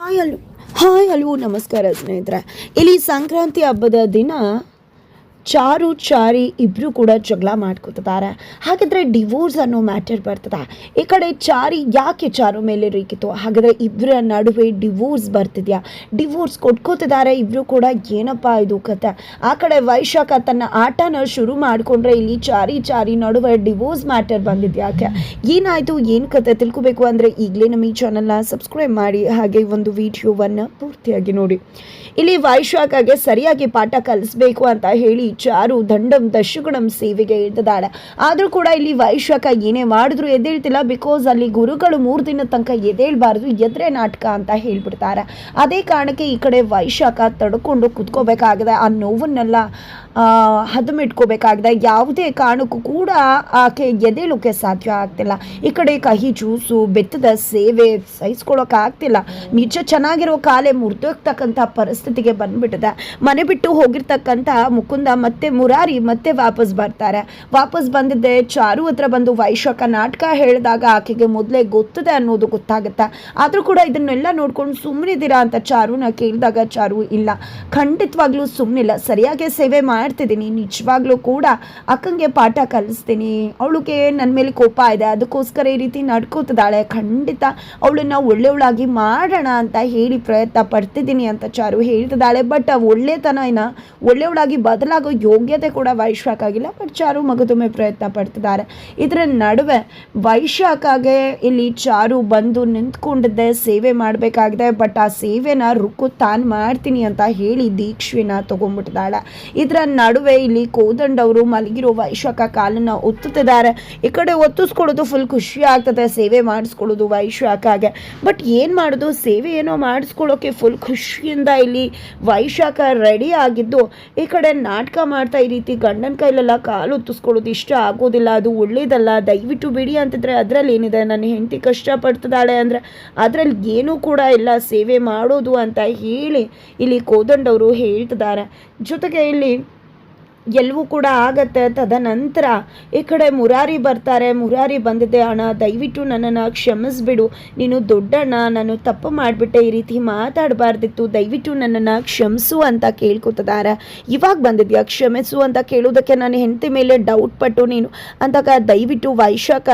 Hi hello. Hi hello ನಮಸ್ಕಾರ ಸ್ನೇಹಿತರೆ. ಇಲ್ಲಿ ಸಂಕ್ರಾಂತಿ ಹಬ್ಬದ ದಿನ ಚಾರು ಚಾರಿ ಇಬ್ಬರು ಕೂಡ ಜಗಳ ಮಾಡ್ಕೊತಿದ್ದಾರೆ. ಹಾಗಾದರೆ ಡಿವೋರ್ಸ್ ಅನ್ನೋ ಮ್ಯಾಟರ್ ಬರ್ತದೆ. ಈ ಕಡೆ ಚಾರಿ ಯಾಕೆ ಚಾರು ಮೇಲೆ ರೀಕಿತು ಹಾಗಾದರೆ ಇಬ್ಬರ ನಡುವೆ ಡಿವೋರ್ಸ್ ಬರ್ತಿದ್ಯಾ? ಡಿವೋರ್ಸ್ ಕೊಟ್ಕೋತಿದ್ದಾರೆ ಇಬ್ಬರು ಕೂಡ. ಏನಪ್ಪ ಇದು ಕತೆ? ಆ ಕಡೆ ವೈಶಾಖ ತನ್ನ ಆಟನ ಶುರು ಮಾಡಿಕೊಂಡ್ರೆ ಇಲ್ಲಿ ಚಾರಿ ಚಾರಿ ನಡುವೆ ಡಿವೋರ್ಸ್ ಮ್ಯಾಟರ್ ಬಂದಿದ್ಯಾಕೆ ಏನಾಯಿತು? ಏನು ಕತೆ ತಿಳ್ಕೊಬೇಕು ಅಂದರೆ ಈಗಲೇ ನಮ್ಮ ಈ ಚಾನಲ್ನ ಸಬ್ಸ್ಕ್ರೈಬ್ ಮಾಡಿ. ಹಾಗೆ ಒಂದು ವಿಡಿಯೋವನ್ನು ಪೂರ್ತಿಯಾಗಿ ನೋಡಿ. ಇಲ್ಲಿ ವೈಶಾಖಗೆ ಸರಿಯಾಗಿ ಪಾಠ ಕಲಿಸ್ಬೇಕು ಅಂತ ಹೇಳಿ ಚಾರು ದಂಡಂ, ದಶಗುಣಂ ಸೇವೆಗೆ ಇಳಿದಿದ್ದಾಳೆ ಆದರೂ ಕೂಡ ಇಲ್ಲಿ ವೈಶಾಖ ಏನೇ ಮಾಡಿದ್ರು ಎದ್ದೇಳ್ತಿಲ್ಲ. ಬಿಕಾಸ್ ಅಲ್ಲಿ ಗುರುಗಳು ಮೂರು ದಿನ ತನಕ ಎದ್ದೇಳಬಾರ್ದು, ಎದ್ರೆ ನಾಟಕ ಅಂತ ಹೇಳ್ಬಿಡ್ತಾರೆ. ಅದೇ ಕಾರಣಕ್ಕೆ ಈ ಕಡೆ ವೈಶಾಖ ತಡ್ಕೊಂಡು ಕುತ್ಕೋಬೇಕಾಗಿದೆ. ಆ ನೋವನ್ನೆಲ್ಲ ಹದಮಿಟ್ಕೋಬೇಕಾಗಿದೆ ಯಾವುದೇ ಕಾರಣಕ್ಕೂ ಕೂಡ ಆಕೆ ಎದೇಳೋಕ್ಕೆ ಸಾಧ್ಯ ಆಗ್ತಿಲ್ಲ. ಈ ಕಡೆ ಕಹಿ ಜ್ಯೂಸು ಬೆತ್ತದ ಸೇವೆ ಸಹಿಸ್ಕೊಳ್ಳೋಕ್ಕಾಗ್ತಿಲ್ಲ ನಿಜ ಚೆನ್ನಾಗಿರೋ ಕಾಲೇ ಮುರಿದೋಗ್ತಕ್ಕಂಥ ಪರಿಸ್ಥಿತಿಗೆ ಬಂದ್ಬಿಟ್ಟಿದೆ. ಮನೆ ಬಿಟ್ಟು ಹೋಗಿರ್ತಕ್ಕಂಥ ಮುಕುಂದ ಮತ್ತೆ ಮುರಾರಿ ಮತ್ತೆ ವಾಪಸ್ ಬರ್ತಾರೆ. ವಾಪಸ್ ಬಂದಿದ್ದೆ, ಚಾರು ಹತ್ರ ಬಂದು ವೈಶಾಖ ನಾಟಕ ಹೇಳಿದಾಗ ಆಕೆಗೆ ಮೊದಲೇ ಗೊತ್ತದೆ ಅನ್ನೋದು ಗೊತ್ತಾಗುತ್ತೆ. ಆದರೂ ಕೂಡ ಇದನ್ನೆಲ್ಲ ನೋಡ್ಕೊಂಡು ಸುಮ್ಮನಿದ್ದೀರಾ ಅಂತ ಚಾರುನ ಕೇಳಿದಾಗ ಚಾರು ಇಲ್ಲ. ಖಂಡಿತವಾಗ್ಲೂ ಸುಮ್ಮನಿಲ್ಲ ಸರಿಯಾಗಿ ಸೇವೆ ಮಾಡ್ತಿದ್ದೀನಿ, ನಿಜವಾಗ್ಲೂ ಕೂಡ ಅಕ್ಕಂಗೆ ಪಾಠ ಕಲಿಸ್ತೀನಿ. ಅವಳಿಗೆ ನನ್ನ ಮೇಲೆ ಕೋಪ ಇದೆ, ಅದಕ್ಕೋಸ್ಕರ ಈ ರೀತಿ ನಡ್ಕೋತಿದ್ದಾಳೆ. ಖಂಡಿತ ಅವಳನ್ನ ಒಳ್ಳೆಯವಳಾಗಿ ಮಾಡೋಣ ಅಂತ ಹೇಳಿ ಪ್ರಯತ್ನ ಪಡ್ತಿದ್ದೀನಿ ಅಂತ ಚಾರು ಹೇಳ್ತಿದ್ದಾಳೆ. ಬಟ್ ಒಳ್ಳೆತನ ಏನ ಒಳ್ಳೆಯವಳಾಗಿ ಬದಲಾಗೋ ಯೋಗ್ಯತೆ ಕೂಡ ವೈಶಾಖ ಆಗಿಲ್ಲ. ಬಟ್ ಚಾರು ಮಗದೊಮ್ಮೆ ಪ್ರಯತ್ನ ಪಡ್ತಿದ್ದಾರೆ. ಇದರ ನಡುವೆ ವೈಶಾಖಾಗೆ ಇಲ್ಲಿ ಚಾರು ಬಂದು ನಿಂತ್ಕೊಂಡಿದ್ದೆ, ಸೇವೆ ಮಾಡಬೇಕಾಗಿದೆ. ಬಟ್ ಆ ಸೇವೆನ ರುಕ್ಕು ತಾನು ಮಾಡ್ತೀನಿ ಅಂತ ಹೇಳಿ ದೀಕ್ಷೆನ ತಗೊಂಡ್ಬಿಟ್ಟಿದ್ದಾಳೆ. ಇದರ ನಡುವೆ ಇಲ್ಲಿ ಕೋದಂಡವರು ಮಲಗಿರೋ ವೈಶಾಖ ಕಾಲನ್ನ ಒತ್ತುತ್ತಿದ್ದಾರೆ. ಈ ಕಡೆ ಒತ್ತಿಸ್ಕೊಳ್ಳೋದು ಫುಲ್ ಖುಷಿ ಆಗ್ತದೆ, ಸೇವೆ ಮಾಡಿಸ್ಕೊಳ್ಳೋದು ವೈಶಾಖಗೆ ಬಟ್ ಏನು ಮಾಡೋದು? ಸೇವೆ ಏನೋ ಮಾಡಿಸ್ಕೊಳ್ಳೋಕೆ ಫುಲ್ ಖುಷಿಯಿಂದ ಇಲ್ಲಿ ವೈಶಾಖ ರೆಡಿ ಆಗಿದ್ದು, ಈ ಕಡೆ ನಾಟಕ ಮಾಡ್ತಾ ಈ ರೀತಿ ಗಂಡನ ಕೈಲೆಲ್ಲ ಕಾಲು ಒತ್ತಿಸ್ಕೊಳ್ಳೋದು ಇಷ್ಟ ಆಗೋದಿಲ್ಲ. ಅದು ಒಳ್ಳೇದಲ್ಲ. ದಯವಿಟ್ಟು ಬಿಡಿ ಅಂತಿದ್ರೆ ಅದರಲ್ಲಿ ಏನಿದೆ? ನನ್ನ ಹೆಂಡತಿ ಕಷ್ಟಪಡ್ತಿದ್ದಾಳೆ ಅಂದರೆ ಅದರಲ್ಲಿ ಏನೂ ಕೂಡ ಇಲ್ಲ. ಸೇವೆ ಮಾಡೋದು ಅಂತ ಹೇಳಿ ಇಲ್ಲಿ ಕೋದಂಡವರು ಹೇಳ್ತಿದ್ದಾರೆ. ಜೊತೆಗೆ ಇಲ್ಲಿ ಎಲ್ಲವೂ ಕೂಡ ಆಗತ್ತೆ. ತದನಂತರ ಈ ಕಡೆ ಮುರಾರಿ ಬರ್ತಾರೆ. ಮುರಾರಿ ಬಂದಿದೆ, ಅಣ್ಣ, ದಯವಿಟ್ಟು ನನ್ನನ್ನು ಕ್ಷಮಿಸ್ಬಿಡು. ನೀನು ದೊಡ್ಡಣ್ಣ, ನಾನು ತಪ್ಪು ಮಾಡಿಬಿಟ್ಟೆ, ಈ ರೀತಿ ಮಾತಾಡಬಾರ್ದಿತ್ತು. ದಯವಿಟ್ಟು ನನ್ನನ್ನು ಕ್ಷಮಿಸು ಅಂತ ಕೇಳ್ಕೊತಿದ್ದಾರೆ. ಇವಾಗ ಬಂದಿದ್ಯಾ? ಕ್ಷಮಿಸು ಅಂತ ಕೇಳೋದಕ್ಕೆ ನಾನು ಹೆಂಡತಿ ಮೇಲೆ ಡೌಟ್ ಪಟ್ಟು ನೀನು ಅಂತಾಗ ದಯವಿಟ್ಟು ವೈಶಾಖ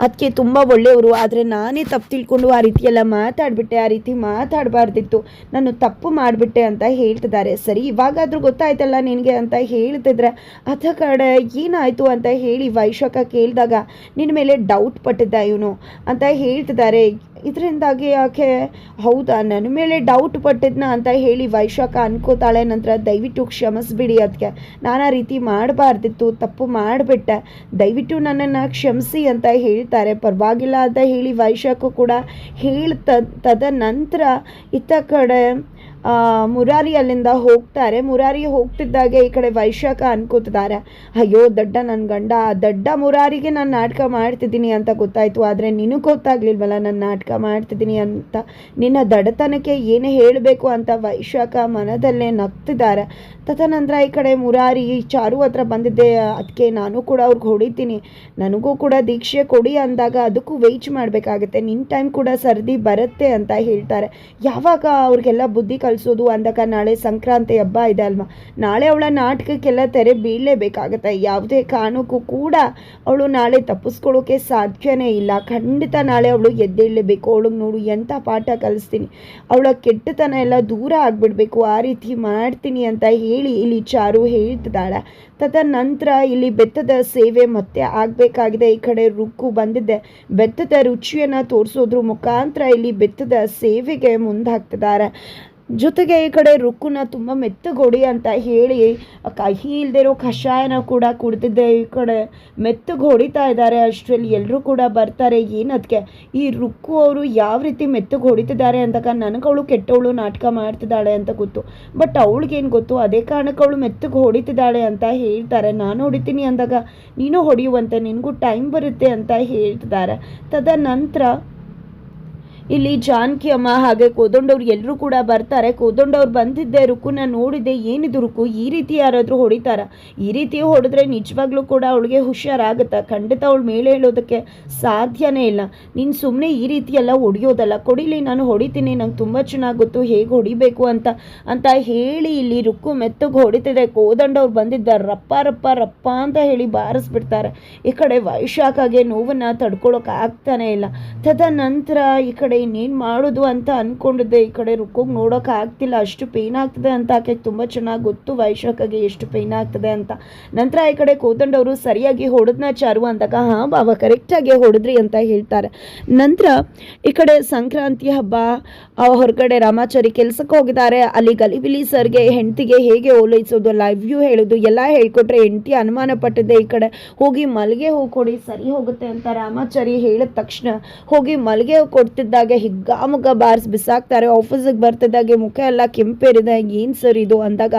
ಅದಕ್ಕೆ ತುಂಬ ಒಳ್ಳೆಯವರು. ಆದರೆ ನಾನೇ ತಪ್ಪು ತಿಳ್ಕೊಂಡು ಆ ರೀತಿ ಎಲ್ಲ ಮಾತಾಡ್ಬಿಟ್ಟೆ, ಆ ರೀತಿ ಮಾತಾಡಬಾರ್ದಿತ್ತು. ನಾನು ತಪ್ಪು ಮಾಡಿಬಿಟ್ಟೆ ಅಂತ ಹೇಳ್ತಿದ್ದಾರೆ. ಸರಿ, ಇವಾಗಾದರೂ ಗೊತ್ತಾಯ್ತಲ್ಲ ನಿನಗೆ ಅಂತ ಹೇಳ್ತಿದ್ರೆ ಅಥ ಕಡೆ ಏನಾಯಿತು ಅಂತ ಹೇಳಿ ವೈಶಾಖ ಕೇಳಿದಾಗ ನಿನ್ನ ಮೇಲೆ ಡೌಟ್ ಪಟ್ಟಿದ್ದ ಇವನು? ಅಂತ ಹೇಳ್ತಿದ್ದಾರೆ. ಇದರಿಂದಾಗಿ ಯಾಕೆ ಹೌದಾ ನನ್ನ ಮೇಲೆ ಡೌಟ್ ಪಟ್ಟಿದ್ನ? ಅಂತ ಹೇಳಿ ವೈಶಾಖ ಅನ್ಕೋತಾಳೆ. ನಂತರ, ದಯವಿಟ್ಟು ಕ್ಷಮಿಸ್ಬಿಡಿ ಅದಕ್ಕೆ ನಾನಾ ರೀತಿ ಮಾಡಬಾರ್ದಿತ್ತು, ತಪ್ಪು ಮಾಡಿಬಿಟ್ಟೆ. ದಯವಿಟ್ಟು ನನ್ನನ್ನು ಕ್ಷಮಿಸಿ ಅಂತ ಹೇಳ್ತಾರೆ. ಪರವಾಗಿಲ್ಲ ಅಂತ ಹೇಳಿ ವೈಶಾಖ ಕೂಡ ಹೇಳ್ತ ತದನಂತರ ಇತ್ತ ಕಡೆ ಮುರಾರಿ ಅಲ್ಲಿಂದ ಹೋಗ್ತಾರೆ. ಮುರಾರಿ ಹೋಗ್ತಿದ್ದಾಗೆ ಈ ಕಡೆ ವೈಶಾಖ ಅನ್ಕೋತಿದ್ದಾರೆ. ಅಯ್ಯೋ, ದಡ್ಡ ನನ್ನ ಗಂಡ, ದಡ್ಡ ಮುರಾರಿಗೆ ನಾನು ನಾಟಕ ಮಾಡ್ತಿದ್ದೀನಿ ಅಂತ ಗೊತ್ತಾಯ್ತು. ಆದರೆ ನಿನಗೆ ಗೊತ್ತಾಗ್ಲಿಲ್ವಲ್ಲ ನಾನು ನಾಟಕ ಮಾಡ್ತಿದ್ದೀನಿ ಅಂತ. ನಿನ್ನ ದಡತನಕ್ಕೆ ಏನೇ ಹೇಳಬೇಕು ಅಂತ ವೈಶಾಖ ಮನದಲ್ಲೇ ನಗ್ತಿದ್ದಾರೆ. ತದನಂತರ ಈ ಕಡೆ ಮುರಾರಿ ಚಾರು ಹತ್ರ ಬಂದಿದ್ದೆ. ಅದಕ್ಕೆ ನಾನು ಕೂಡ ಅವ್ರಿಗೆ ಹೊಡಿತೀನಿ. ನನಗೂ ಕೂಡ ದೀಕ್ಷೆ ಕೊಡಿ ಅಂದಾಗ ಅದಕ್ಕೂ ವೆಯ್ಟ್ ಮಾಡಬೇಕಾಗುತ್ತೆ. ನಿನ್ನ ಟೈಮ್ ಕೂಡ ಸರ್ದಿ ಬರುತ್ತೆ ಅಂತ ಹೇಳ್ತಾರೆ. ಯಾವಾಗ ಅವ್ರಿಗೆಲ್ಲ ಬುದ್ಧಿ ಕಲಿಸೋದು ಅಂದಾಗ ನಾಳೆ ಸಂಕ್ರಾಂತಿ ಹಬ್ಬ ಇದೆ ಅಲ್ವಾ? ನಾಳೆ ಅವಳ ನಾಟಕಕ್ಕೆಲ್ಲ ತೆರೆ ಬೀಳಲೇಬೇಕಾಗತ್ತೆ. ಯಾವುದೇ ಕಾರಣಕ್ಕೂ ಕೂಡ ಅವಳು ನಾಳೆ ತಪ್ಪಿಸ್ಕೊಳ್ಳೋಕೆ ಸಾಧ್ಯನೇ ಇಲ್ಲ. ಖಂಡಿತ ನಾಳೆ ಅವಳು ಎದ್ದೇಳಲೇಬೇಕು. ಅವಳಿಗೆ ನೋಡು, ಎಂಥ ಪಾಠ ಕಲಿಸ್ತೀನಿ. ಅವಳ ಕೆಟ್ಟತನ ಎಲ್ಲ ದೂರ ಆಗಿಬಿಡ್ಬೇಕು. ಆ ರೀತಿ ಮಾಡ್ತೀನಿ ಅಂತ ಹೇಳಿ ಇಲ್ಲಿ ಚಾರು ಹೇಳ್ತಿದ್ದಾಳೆ. ತದನಂತರ ಇಲ್ಲಿ ಬೆತ್ತದ ಸೇವೆ ಮತ್ತೆ ಆಗಬೇಕಾಗಿದೆ. ಈ ಕಡೆ ರುಕ್ಕು ಬಂದಿದ್ದೆ ಬೆತ್ತದ ರುಚಿಯನ್ನು ತೋರಿಸೋದ್ರ ಮುಖಾಂತರ ಇಲ್ಲಿ ಬೆತ್ತದ ಸೇವೆಗೆ ಮುಂದಾಗ್ತಿದ್ದಾರೆ. ಜೊತೆಗೆ ಈ ಕಡೆ ರುಕ್ಕುನ ತುಂಬ ಮೆತ್ತಗೊಡಿ ಅಂತ ಹೇಳಿ ಕಹಿ ಇಲ್ದಿರೋ ಕಷಾಯನ ಕೂಡ ಕುಡ್ದಿದ್ದೆ ಈ ಕಡೆ ಮೆತ್ತಗೆ ಹೊಡಿತಾ ಇದ್ದಾರೆ. ಅಷ್ಟರಲ್ಲಿ ಎಲ್ಲರೂ ಕೂಡ ಬರ್ತಾರೆ. ಏನದಕ್ಕೆ ಈ ರುಕ್ಕು ಅವರು ಯಾವ ರೀತಿ ಮೆತ್ತಗೆ ಹೊಡಿತಿದ್ದಾರೆ ಅಂತಕ ನನಗೆ ಅವಳು ಕೆಟ್ಟವಳು ನಾಟಕ ಮಾಡ್ತಿದ್ದಾಳೆ ಅಂತ ಗೊತ್ತು. ಬಟ್ ಅವಳಿಗೇನು ಗೊತ್ತು? ಅದೇ ಕಾರಣಕ್ಕೆ ಅವಳು ಮೆತ್ತಗೆ ಹೊಡಿತಿದ್ದಾಳೆ ಅಂತ ಹೇಳ್ತಾರೆ. ನಾನು ಹೊಡಿತೀನಿ ಅಂದಾಗ ನೀನು ಹೊಡೆಯುವಂತೆ. ನಿನಗೂ ಟೈಮ್ ಬರುತ್ತೆ ಅಂತ ಹೇಳ್ತಿದ್ದಾರೆ. ತದನಂತರ ಇಲ್ಲಿ ಜಾನಕಿ ಅಮ್ಮ ಹಾಗೆ ಕೋದಂಡವ್ರು ಎಲ್ಲರೂ ಕೂಡ ಬರ್ತಾರೆ. ಕೋದಂಡವ್ರು ಬಂದಿದ್ದೆ, ರುಕುನ ನೋಡಿದೆ. ಏನಿದು ರುಕು? ಈ ರೀತಿ ಯಾರಾದರೂ ಹೊಡಿತಾರ? ಈ ರೀತಿ ಹೊಡೆದ್ರೆ ನಿಜವಾಗ್ಲೂ ಕೂಡ ಅವಳಿಗೆ ಹುಷಾರಾಗುತ್ತಾ? ಖಂಡಿತ ಅವಳು ಮೇಲೆ ಹೇಳೋದಕ್ಕೆ ಸಾಧ್ಯನೇ ಇಲ್ಲ. ನೀನು ಸುಮ್ಮನೆ ಈ ರೀತಿ ಎಲ್ಲ ಹೊಡಿಯೋದಲ್ಲ. ಕೊಡಿಲಿ, ನಾನು ಹೊಡಿತೀನಿ. ನಂಗೆ ತುಂಬ ಚೆನ್ನಾಗಿ ಗೊತ್ತು ಹೇಗೆ ಹೊಡಿಬೇಕು ಅಂತ ಅಂತ ಹೇಳಿ ಇಲ್ಲಿ ರುಕ್ಕು ಮೆತ್ತಗೆ ಹೊಡಿತಿದೆ. ಕೋದಂಡವ್ರು ಬಂದಿದ್ದ ರಪ್ಪ ರಪ್ಪ ರಪ್ಪ ಅಂತ ಹೇಳಿ ಬಾರಿಸ್ಬಿಡ್ತಾರೆ. ಈ ಕಡೆ ವೈಶಾಖಗೆ ನೋವನ್ನು ತಡ್ಕೊಳ್ಳೋಕೆ ಆಗ್ತಾನೆ ಇಲ್ಲ. ತದನಂತರ ಈ ಕಡೆ ಇನ್ನೇನು ಮಾಡೋದು ಅಂತ ಅಂದ್ಕೊಂಡಿದ್ದೆ ಈ ಕಡೆ ರುಕ್ಕೋಗಿ ನೋಡೋಕೆ ಆಗ್ತಿಲ್ಲ. ಅಷ್ಟು ಪೇಯ್ನ್ ಆಗ್ತದೆ ಅಂತ ಆಕೆ ತುಂಬ ಚೆನ್ನಾಗಿ ಗೊತ್ತು ವೈಶಾಖಗೆ ಎಷ್ಟು ಪೇಯ್ನ್ ಆಗ್ತದೆ ಅಂತ. ನಂತರ ಈ ಕಡೆ ಕೋದಂಡವರು ಸರಿಯಾಗಿ ಹೊಡೆದ್ನ ಚಾರು ಅಂದಾಗ, ಹಾಂ ಬಾವ ಕರೆಕ್ಟಾಗಿ ಹೊಡೆದ್ರಿ ಅಂತ ಹೇಳ್ತಾರೆ. ನಂತರ ಈ ಕಡೆ ಸಂಕ್ರಾಂತಿ ಹಬ್ಬ ಹೊರಗಡೆ ರಾಮಾಚಾರಿ ಕೆಲಸಕ್ಕೆ ಹೋಗಿದ್ದಾರೆ. ಅಲ್ಲಿ ಗಲಿಬಿಲಿ ಸರ್ಗೆ ಹೆಂಡತಿಗೆ ಹೇಗೆ ಓಲೈಸೋದು ಲೈವ್ ವ್ಯೂ ಹೇಳೋದು, ಎಲ್ಲ ಹೇಳ್ಕೊಟ್ರೆ ಹೆಂಡತಿ ಅನುಮಾನ ಪಟ್ಟಿದ್ದೆ ಈ ಕಡೆ, ಹೋಗಿ ಮಲ್ಗೆ ಹೂ ಕೊಡಿ, ಸರಿ ಹೋಗುತ್ತೆ ಅಂತ ರಾಮಾಚಾರಿ ಹೇಳಿದ ತಕ್ಷಣ, ಹೋಗಿ ಮಲ್ಗೆ ಹೂ ಹಿಗ್ಗಾಮುಗ್ಗ ಬಾರ್ಸ್ ಬಿಸಾಕ್ತಾರೆ. ಆಫೀಸಿಗೆ ಬರ್ತಿದ್ದಾಗೆ ಮುಖ ಎಲ್ಲ ಕೆಂಪೇರಿದೆ. ಏನು ಸರ್ ಇದು ಅಂದಾಗ,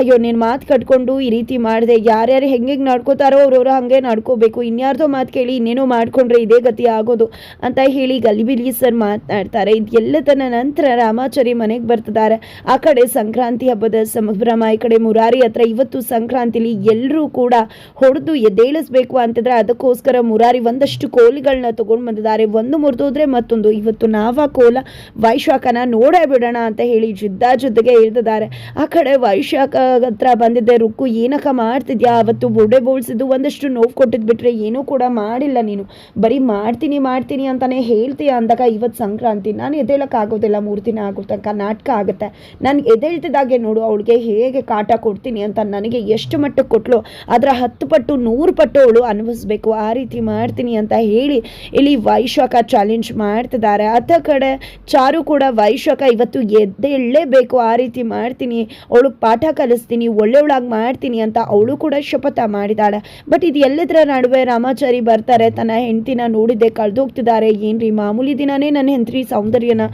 ಅಯ್ಯೋ, ನೀನು ಮಾತು ಕಟ್ಕೊಂಡು ಈ ರೀತಿ ಮಾಡಿದೆ. ಯಾರ್ಯಾರು ಹೆಂಗೆ ನಡ್ಕೋತಾರೋ ಅವ್ರವ್ರು ಹಾಗೆ ನಡ್ಕೋಬೇಕು. ಇನ್ಯಾರ್ದೋ ಮಾತು ಕೇಳಿ ಇನ್ನೇನೋ ಮಾಡ್ಕೊಂಡ್ರೆ ಇದೇ ಗತಿ ಆಗೋದು ಅಂತ ಹೇಳಿ ಗಲಿಬಿಲಿ ಸರ್ ಮಾತನಾಡ್ತಾರೆ ಇದೆಲ್ಲದನ್ನ ನಂತರ ರಾಮಾಚಾರಿ ಮನೆಗೆ ಬರ್ತಿದ್ದಾರೆ. ಆ ಕಡೆ ಸಂಕ್ರಾಂತಿ ಹಬ್ಬದ ಸಂಭ್ರಮ, ಈ ಕಡೆ ಮುರಾರಿ ಹತ್ರ ಇವತ್ತು ಸಂಕ್ರಾಂತಿಲಿ ಎಲ್ಲರೂ ಕೂಡ ಹೊಡೆದು ಎದ್ದೇಳಿಸ್ಬೇಕು ಅಂತಂದ್ರೆ ಅದಕ್ಕೋಸ್ಕರ ಮುರಾರಿ ಒಂದಷ್ಟು ಕೋಲಿಗಳನ್ನ ತಗೊಂಡು ಬಂದಿದ್ದಾರೆ. ಒಂದು ಮುರಿದೋದ್ರೆ ಮತ್ತೊಂದು. ಇವತ್ತು ನಾವ ಕೋಲ ವೈಶಾಖನ ನೋಡೇ ಬಿಡೋಣ ಅಂತ ಹೇಳಿ ಜಿದ್ದ ಜೊತೆಗೆ ಇಳಿದಿದ್ದಾರೆ ಆ ಕಡೆ ವೈಶಾಖ ಹತ್ರ ಬಂದಿದ್ದೆ, ರುಕ್ಕು ಏನಕ್ಕ ಮಾಡ್ತಿದ್ಯಾ? ಅವತ್ತು ಬುಡೆ ಬೋಳ್ಸಿದ್ದು ಒಂದಷ್ಟು ನೋವು ಕೊಟ್ಟಿದ್ದು ಬಿಟ್ರೆ ಏನೂ ಕೂಡ ಮಾಡಿಲ್ಲ ನೀನು. ಬರೀ ಮಾಡ್ತೀನಿ ಮಾಡ್ತೀನಿ ಅಂತಾನೆ ಹೇಳ್ತೀಯ ಅಂದಾಗ ಇವತ್ತು ಸಂಕ್ರಾಂತಿ. ನಾನು ಎದ್ದೇಳಕ್ಕಾಗೋದಿಲ್ಲ ಮೂರು ದಿನ ಆಗೋ ತನಕ ನಾಟಕ ಆಗುತ್ತೆ. ನಾನು ಎದ್ದೇಳ್ತಿದ್ದಾಗೆ ನೋಡು, ಅವಳಿಗೆ ಹೇಗೆ ಕಾಟ ಕೊಡ್ತೀನಿ ಅಂತ ನನಗೆ ಎಷ್ಟು ಮಟ್ಟಕ್ಕೆ ಕೊಟ್ಲು ಅದರ ಹತ್ತು ಪಟ್ಟು, ನೂರು ಪಟ್ಟು ಅವಳು ಅನುಭವಿಸ್ಬೇಕು. ಆ ರೀತಿ ಮಾಡ್ತೀನಿ ಅಂತ ಹೇಳಿ ಇಲ್ಲಿ ವೈಶಾಖ ಚಾಲೆಂಜ್ ಮಾಡ್ತಿದ್ದಾರೆ. ಅತ್ತ ಕಡೆ ಚಾರು ಕೂಡ ವೈಶಾಖ ಇವತ್ತು ಎದ್ದೇಳಲೇಬೇಕು ಆ ರೀತಿ ಮಾಡ್ತೀನಿ. ಅವಳು ಪಾಠ ಕಲಿಸ್ತೀನಿ ಒಳ್ಳೆಯವಳಾಗಿ ಮಾಡ್ತೀನಿ ಅಂತ ಅವಳು ಕೂಡ ಶಪಥ ಮಾಡಿದಾಳೆ. ಬಟ್ ಇದು ಎಲ್ಲದರ ನಡುವೆ ರಾಮಾಚಾರಿ ಬರ್ತಾರೆ ತನ್ನ ಹೆಂಡತಿನ ನೋಡಿದ್ದೆ ಕಳೆದೋಗ್ತಿದ್ದಾರೆ. ಏನ್ರಿ ಮಾಮೂಲಿ ದಿನನೇ ನನ್ನ ಹೆಂಡತಿ ಸೌಂದರ್ಯನ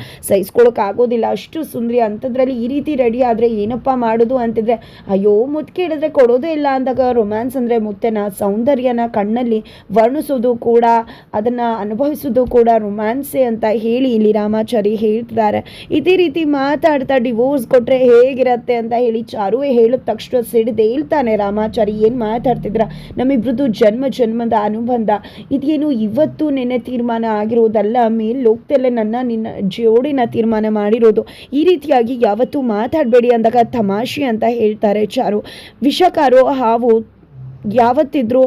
ಆಗೋದಿಲ್ಲ. ಅಷ್ಟು ಸುಂದರಿ ಅಂಥದ್ರಲ್ಲಿ ಈ ರೀತಿ ರೆಡಿ ಆದರೆ ಏನಪ್ಪ ಮಾಡೋದು ಅಂತಿದ್ರೆ, ಅಯ್ಯೋ ಮುತ್ತು ಕೇಳಿದ್ರೆ ಕೊಡೋದೇ ಇಲ್ಲ ಅಂದಾಗ ರೊಮ್ಯಾನ್ಸ್ ಅಂದರೆ ಮುತ್ತೆನ, ಸೌಂದರ್ಯನ ಕಣ್ಣಲ್ಲಿ ವರ್ಣಿಸೋದು ಕೂಡ, ಅದನ್ನು ಅನುಭವಿಸೋದು ಕೂಡ ರೊಮ್ಯಾನ್ಸೇ ಅಂತ ಹೇಳಿ ಇಲ್ಲಿ ರಾಮಾಚಾರಿ ಹೇಳ್ತಿದ್ದಾರೆ. ಇದೇ ರೀತಿ ಮಾತಾಡ್ತಾ ಡಿವೋರ್ಸ್ ಕೊಟ್ಟರೆ ಹೇಗಿರತ್ತೆ ಅಂತ ಹೇಳಿ ಚಾರುವೆ ಹೇಳಿದ ತಕ್ಷಣ ಸಿಡಿದು ಹೇಳ್ತಾನೆ ರಾಮಾಚಾರಿ, ಏನು ಮಾತಾಡ್ತಿದ್ರ ನಮ್ಮಿಬ್ರದ್ದು ಜನ್ಮ ಜನ್ಮದ ಅನುಬಂಧ. ಇದೇನು ಇವತ್ತು ನೆನೆ ತೀರ್ಮಾನ ಆಗಿರೋದಲ್ಲ? ಮೇಲ್ಲೋಗ್ತಲ್ಲೇ ನನ್ನ ನಿನ್ನ ಜೋಡಿನ ತೀರ್ಮಾನ ಮಾಡಿರೋದು. ಈ ರೀತಿಯಾಗಿ ಯಾವತ್ತೂ ಮಾತಾಡಬೇಡಿ ಅಂದಾಗ ತಮಾಷೆ ಅಂತ ಹೇಳ್ತಾರೆ ಚಾರು. ವಿಷಕಾರೋ ಹಾವು ಯಾವತ್ತಿದ್ರೂ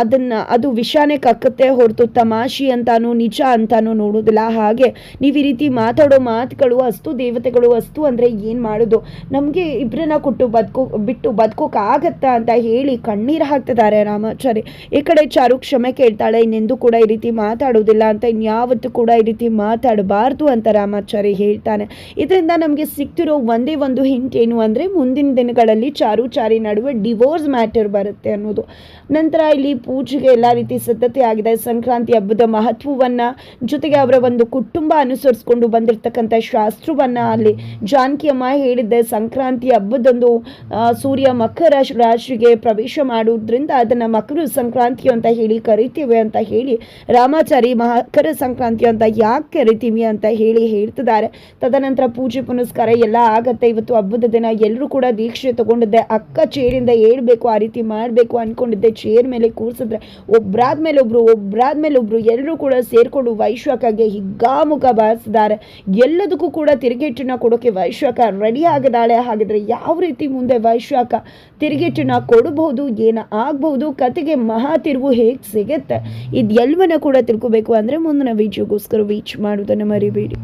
ಅದನ್ನ, ಅದು ವಿಷಾನೇ ಕಕ್ಕತ್ತೆ ಹೊರತು ತಮಾಷಿ ಅಂತಾನು, ನಿಜ ಅಂತಾನು ನೋಡೋದಿಲ್ಲ. ಹಾಗೆ ನೀವು ಈ ರೀತಿ ಮಾತಾಡೋ ಮಾತುಗಳು ಅಸ್ತು ದೇವತೆಗಳು ಅಸ್ತು ಅಂದರೆ ಏನು ಮಾಡೋದು? ನಮಗೆ ಇಬ್ಬರನ್ನ ಕೊಟ್ಟು ಬದುಕೋ, ಬಿಟ್ಟು ಬದುಕೋಕ್ಕಾಗತ್ತಾ ಅಂತ ಹೇಳಿ ಕಣ್ಣೀರು ಹಾಕ್ತಿದ್ದಾರೆ ರಾಮಾಚಾರಿ. ಈ ಕಡೆ ಚಾರು ಕ್ಷಮೆ ಕೇಳ್ತಾಳೆ, ಇನ್ನೆಂದು ಕೂಡ ಈ ರೀತಿ ಮಾತಾಡೋದಿಲ್ಲ ಅಂತ, ಇನ್ಯಾವತ್ತೂ ಕೂಡ ಈ ರೀತಿ ಮಾತಾಡಬಾರ್ದು ಅಂತ ರಾಮಾಚಾರಿ ಹೇಳ್ತಾನೆ. ಇದರಿಂದ ನಮಗೆ ಸಿಗ್ತಿರೋ ಒಂದೇ ಒಂದು ಹಿಂಟ್ ಏನು ಅಂದರೆ ಮುಂದಿನ ದಿನಗಳಲ್ಲಿ ಚಾರು ಚಾರಿ ನಡುವೆ ಡಿವೋರ್ಸ್ ಮ್ಯಾಟರ್ ಬರುತ್ತೆ ಅನ್ನೋದು. ನಂತರ ಇಲ್ಲಿ ಪೂಜೆಗೆ ಎಲ್ಲ ರೀತಿ ಸಿದ್ಧತೆ ಆಗಿದೆ. ಸಂಕ್ರಾಂತಿ ಹಬ್ಬದ ಮಹತ್ವವನ್ನು ಜೊತೆಗೆ ಅವರ ಒಂದು ಕುಟುಂಬ ಅನುಸರಿಸ್ಕೊಂಡು ಬಂದಿರತಕ್ಕಂಥ ಶಾಸ್ತ್ರವನ್ನು ಅಲ್ಲಿ ಜಾನಕಿ ಅಮ್ಮ ಹೇಳಿದ್ದೆ. ಸಂಕ್ರಾಂತಿ ಹಬ್ಬದಂದು ಸೂರ್ಯ ಮಕರ ರಾಶಿ- ರಾಶಿಗೆ ಪ್ರವೇಶ ಮಾಡುವುದರಿಂದ ಅದನ್ನು ಮಕರ ಸಂಕ್ರಾಂತಿ ಅಂತ ಹೇಳಿ ಕರಿತೀವಿ ಅಂತ ಹೇಳಿ, ರಾಮಾಚಾರಿ ಮಕರ ಸಂಕ್ರಾಂತಿ ಅಂತ ಯಾಕೆ ಕರಿತೀವಿ ಅಂತ ಹೇಳಿ ಹೇಳ್ತಿದ್ದಾರೆ. ತದನಂತರ ಪೂಜೆ ಪುನಸ್ಕಾರ ಎಲ್ಲ ಆಗತ್ತೆ. ಇವತ್ತು ಹಬ್ಬದ ದಿನ ಎಲ್ಲರೂ ಕೂಡ ದೀಕ್ಷೆ ತಗೊಂಡಿದ್ದೆ. ಅಕ್ಕ ಚೇರಿಂದ ಹೇಳ್ಬೇಕು, ಆ ರೀತಿ ಮಾಡಬೇಕು ಅನ್ಕೊಂಡಿದ್ದೆ. ಚೇರ್ ಮೇಲೆ ಕೂರಿಸಿದ್ರೆ ಒಬ್ರಾದ್ಮೇಲೆ ಒಬ್ರು ಒಬ್ರಾದ್ಮೇಲೆ ಒಬ್ರು ಎಲ್ಲರೂ ಕೂಡ ಸೇರಿಕೊಂಡು ವೈಶ್ವಕಗೆ ಹಿಗ್ಗಾಮುಖ ಬಾರಿಸಿದ್ದಾರೆ. ಎಲ್ಲದಕ್ಕೂ ಕೂಡ ತಿರುಗೇಟನ್ನ ಕೊಡೋಕ್ಕೆ ವೈಶ್ವಕ ರೆಡಿ ಆಗದಾಳೆ. ಹಾಗಿದ್ರೆ ಯಾವ ರೀತಿ ಮುಂದೆ ವೈಶ್ವಕ ತಿರುಗೇಟನ್ನ ಕೊಡಬಹುದು, ಏನ ಆಗ್ಬಹುದು, ಕತೆಗೆ ಮಹಾ ತಿರುವು ಹೇಗೆ ಸಿಗುತ್ತೆ? ಇದೆಲ್ಲವನ್ನ ಕೂಡ ತಿಳ್ಕೊಬೇಕು. ಅಂದರೆ ಮುಂದಿನ ವೀಡಿಯೋಗೋಸ್ಕರ ವೀಚ್ ಮಾಡೋದನ್ನು ಮರಿಬೇಡಿ.